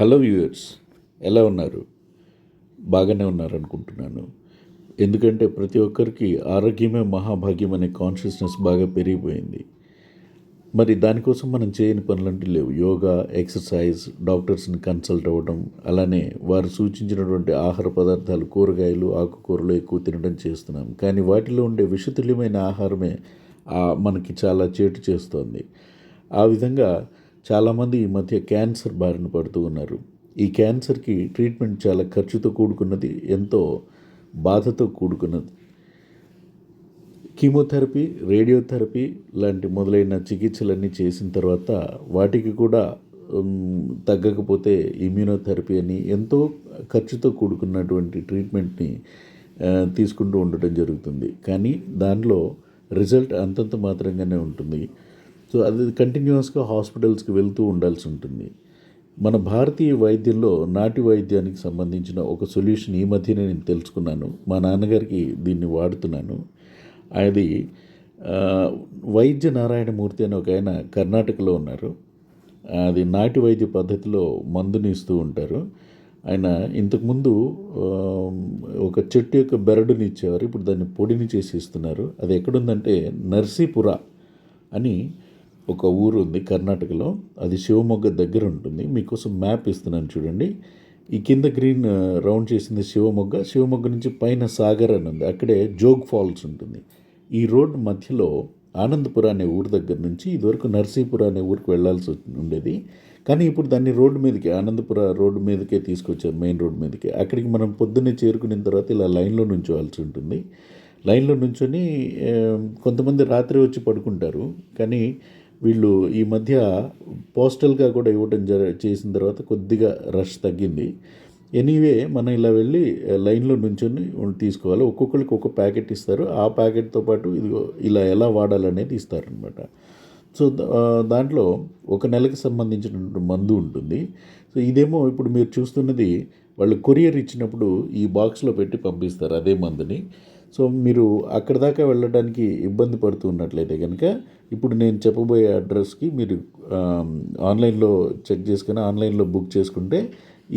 Hello viewers ఎలా ఉన్నారు? బాగానే ఉన్నారు అనుకుంటున్నాను ఎందుకంటే ప్రతి ఒక్కరికి ఆరోగ్యమే మహాభాగ్యం అనే కాన్షియస్నెస్ బాగా పెరిగిపోయింది. మరి దానికోసం మనం చేయని పనులంటూ లేవు. యోగా ఎక్సర్సైజ్ డాక్టర్స్ని కన్సల్ట్ అవ్వడం అలానే వారు సూచించినటువంటి ఆహార పదార్థాలు కూరగాయలు ఆకుకూరలు ఎక్కువ తినడం చేస్తున్నాం. కానీ వాటిలో ఉండే విషతుల్యమైన ఆహారమే మనకి చాలా చేటు చేస్తోంది. ఆ విధంగా చాలామంది ఈ మధ్య క్యాన్సర్ బారిన పడుతూ ఉన్నారు. ఈ క్యాన్సర్కి ట్రీట్మెంట్ చాలా ఖర్చుతో కూడుకున్నది ఎంతో బాధతో కూడుకున్నది. కీమోథెరపీ రేడియోథెరపీ లాంటి మొదలైన చికిత్సలన్నీ చేసిన తర్వాత వాటికి కూడా తగ్గకపోతే ఇమ్యూనోథెరపీ అని ఎంతో ఖర్చుతో కూడుకున్నటువంటి ట్రీట్మెంట్ని తీసుకుంటూ ఉండటం జరుగుతుంది. కానీ దానిలో రిజల్ట్ అంతంత మాత్రంగానే ఉంటుంది. సో అది కంటిన్యూస్గా హాస్పిటల్స్కి వెళ్తూ ఉండాల్సి ఉంటుంది. మన భారతీయ వైద్యంలో నాటి వైద్యానికి సంబంధించిన ఒక సొల్యూషన్ ఈ మధ్యనే నేను తెలుసుకున్నాను. మా నాన్నగారికి దీన్ని వాడుతున్నాను. అది వైద్య నారాయణమూర్తి అని ఒక ఆయన కర్ణాటకలో ఉన్నారు. అది నాటి వైద్య పద్ధతిలో మందుని ఇస్తూ ఉంటారు. ఆయన ఇంతకుముందు ఒక చెట్టు యొక్క బెరడుని ఇచ్చేవారు. ఇప్పుడు దాన్ని పొడిని చేసి ఇస్తున్నారు. అది ఎక్కడుందంటే నర్సీపుర అని ఒక ఊరు ఉంది కర్ణాటకలో. అది శివమొగ్గ దగ్గర ఉంటుంది. మీకోసం మ్యాప్ ఇస్తున్నాను చూడండి. ఈ కింద గ్రీన్ రౌండ్ చేసింది శివమొగ్గ. శివమొగ్గ నుంచి పైన సాగర్ అని ఉంది. అక్కడే జోగ్ ఫాల్స్ ఉంటుంది. ఈ రోడ్ మధ్యలో ఆనందపుర అనే ఊరు దగ్గర నుంచి ఇదివరకు నర్సీపుర అనే ఊరికి వెళ్ళాల్సి ఉండేది. కానీ ఇప్పుడు దాన్ని రోడ్డు మీదకి ఆనందపుర రోడ్డు మీదకే తీసుకొచ్చారు మెయిన్ రోడ్ మీదకి. అక్కడికి మనం పొద్దున్నే చేరుకున్న తర్వాత ఇలా లైన్లో నుంచోవాల్సి ఉంటుంది. లైన్లో నుంచొని కొంతమంది రాత్రి వచ్చి పడుకుంటారు. కానీ వీళ్ళు ఈ మధ్య పోస్టల్గా కూడా ఇవ్వటం జర చేసిన తర్వాత కొద్దిగా రష్ తగ్గింది. ఎనీవే మనం ఇలా వెళ్ళి లైన్లో నుంచొని తీసుకోవాలి. ఒక్కొక్కరికి ఒక ప్యాకెట్ ఇస్తారు. ఆ ప్యాకెట్తో పాటు ఇదిగో ఇలా ఎలా వాడాలనేది ఇస్తారనమాట సో దాంట్లో ఒక నెలకి సంబంధించినటువంటి మందు ఉంటుంది. సో ఇదేమో ఇప్పుడు మీరు చూస్తున్నది వాళ్ళు కొరియర్ ఇచ్చినప్పుడు ఈ బాక్స్లో పెట్టి పంపిస్తారు అదే మందుని. సో మీరు అక్కడ దాకా వెళ్ళడానికి ఇబ్బంది పడుతూ ఉన్నట్లయితే కనుక ఇప్పుడు నేను చెప్పబోయే అడ్రస్కి మీరు ఆన్లైన్లో చెక్ చేసుకుని ఆన్లైన్లో బుక్ చేసుకుంటే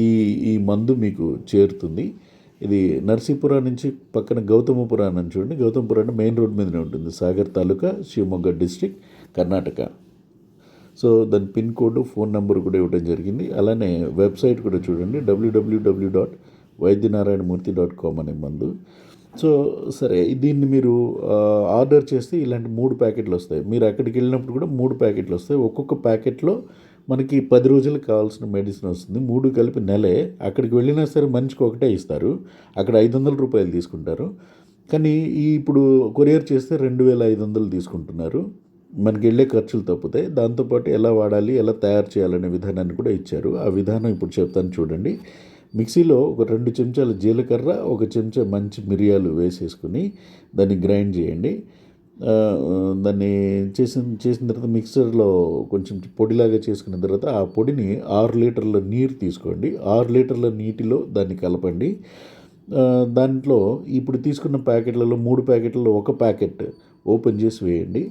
ఈ ఈ మందు మీకు చేరుతుంది. ఇది నర్సీపురం నుంచి పక్కన గౌతమపురం అని చూడండి. గౌతమపురం అంటే మెయిన్ రోడ్ మీదనే ఉంటుంది. సాగర్ తాలూకా శివమొగ్గ డిస్ట్రిక్ట్ కర్ణాటక. సో దాని పిన్ కోడ్ ఫోన్ నెంబర్ కూడా ఇవ్వడం జరిగింది. అలానే వెబ్సైట్ కూడా చూడండి. డబ్ల్యూడబ్ల్యూడబ్ల్యూ డాట్ వైద్యనారాయణమూర్తి డాట్ కామ్ అనే మందు. సో సరే దీన్ని మీరు ఆర్డర్ చేస్తే ఇలాంటి మూడు ప్యాకెట్లు వస్తాయి. మీరు అక్కడికి వెళ్ళినప్పుడు కూడా మూడు ప్యాకెట్లు వస్తాయి. ఒక్కొక్క ప్యాకెట్లో మనకి పది రోజులకు కావాల్సిన మెడిసిన్ వస్తుంది. మూడు కలిపి నెలే. అక్కడికి వెళ్ళినా సరే మనిషికి ఒకటే ఇస్తారు. అక్కడ ఐదు వందల రూపాయలు తీసుకుంటారు. కానీ ఈ ఇప్పుడు కొరియర్ చేస్తే రెండు వేల ఐదు వందలు తీసుకుంటున్నారు. మనకి వెళ్ళే ఖర్చులు తప్పుతాయి. దాంతోపాటు ఎలా వాడాలి ఎలా తయారు చేయాలనే విధానాన్ని కూడా ఇచ్చారు. ఆ విధానం ఇప్పుడు చెప్తాను చూడండి. మిక్సీలో ఒక రెండు చెంచాల జీలకర్ర ఒక చెంచా మంచి మిరియాలు వేసేసుకుని దాన్ని గ్రైండ్ చేయండి. దాన్ని చేసిన చేసిన తర్వాత మిక్సర్లో కొంచెం పొడిలాగా చేసుకున్న తర్వాత ఆ పొడిని ఆరు లీటర్ల నీరు తీసుకోండి. ఆరు లీటర్ల నీటిలో దాన్ని కలపండి. దాంట్లో ఇప్పుడు తీసుకున్న ప్యాకెట్లలో మూడు ప్యాకెట్లలో ఒక ప్యాకెట్ ఓపెన్ చేసి వేయండి.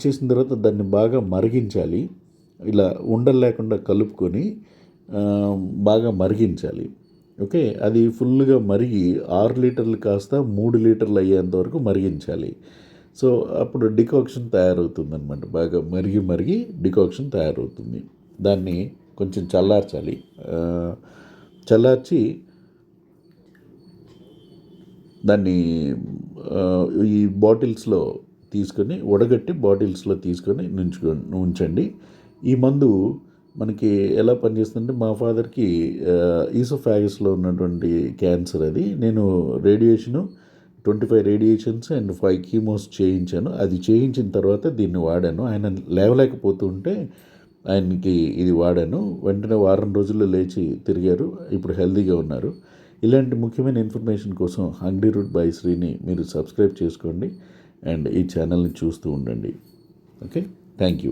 చేసిన తర్వాత దాన్ని బాగా మరిగించాలి. ఇలా ఉండలేకుండా కలుపుకొని బాగా మరిగించాలి. ఓకే? అది ఫుల్గా మరిగి ఆరు లీటర్లు కాస్త మూడు లీటర్లు అయ్యేంత వరకు మరిగించాలి. సో అప్పుడు డికాక్షన్ తయారవుతుంది అనమాట బాగా మరిగి మరిగి డికాక్షన్ తయారవుతుంది. దాన్ని కొంచెం చల్లార్చాలి. చల్లార్చి దాన్ని ఈ బాటిల్స్లో తీసుకొని వడగట్టి బాటిల్స్లో తీసుకొని నుంచుకో ఉంచండి. ఈ మందు మనకి ఎలా పనిచేస్తుందంటే మా ఫాదర్కి ఈసోఫాగస్లో ఉన్నటువంటి క్యాన్సర్ అది. నేను radiation twenty five radiations and five chemos చేయించాను. అది చేయించిన తర్వాత దీన్ని వాడాను. ఆయన లేవలేకపోతుంటే ఆయనకి ఇది వాడాను. వెంటనే వారం రోజుల్లో లేచి తిరిగారు. ఇప్పుడు హెల్తీగా ఉన్నారు. ఇలాంటి ముఖ్యమైన ఇన్ఫర్మేషన్ కోసం హంగ్రీ రూట్ బై శ్రీని మీరు సబ్స్క్రైబ్ చేసుకోండి. అండ్ ఈ ఛానల్ని చూస్తూ ఉండండి. ఓకే? Thank you.